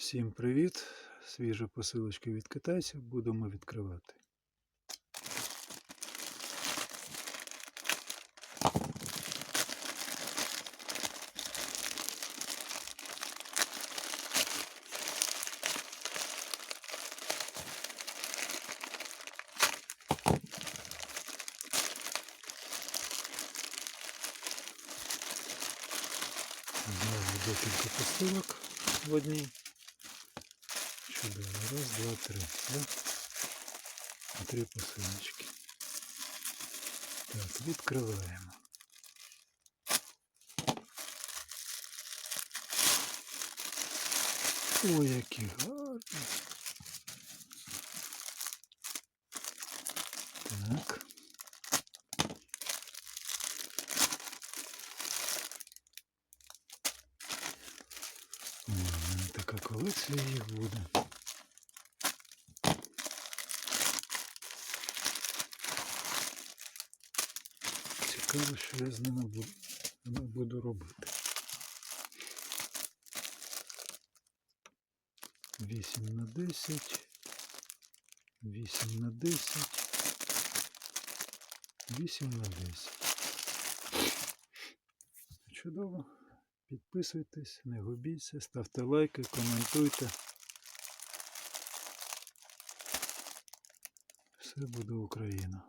Всім привіт! Свіжа посилочка від китайців. Будемо відкривати. Знову декілька посилок в одній. Чудово. Раз, два, три. Да? Три посилочки. Так, відкриваємо. Ой, які гарні. Так. О, така колекція їх буде. Цікаво, що я з ними буду, буду робити. 8 на 10, 8 на 10, 8 на 10. Чудово. Підписуйтесь, не губіться, ставте лайки, коментуйте. Все буде Україна.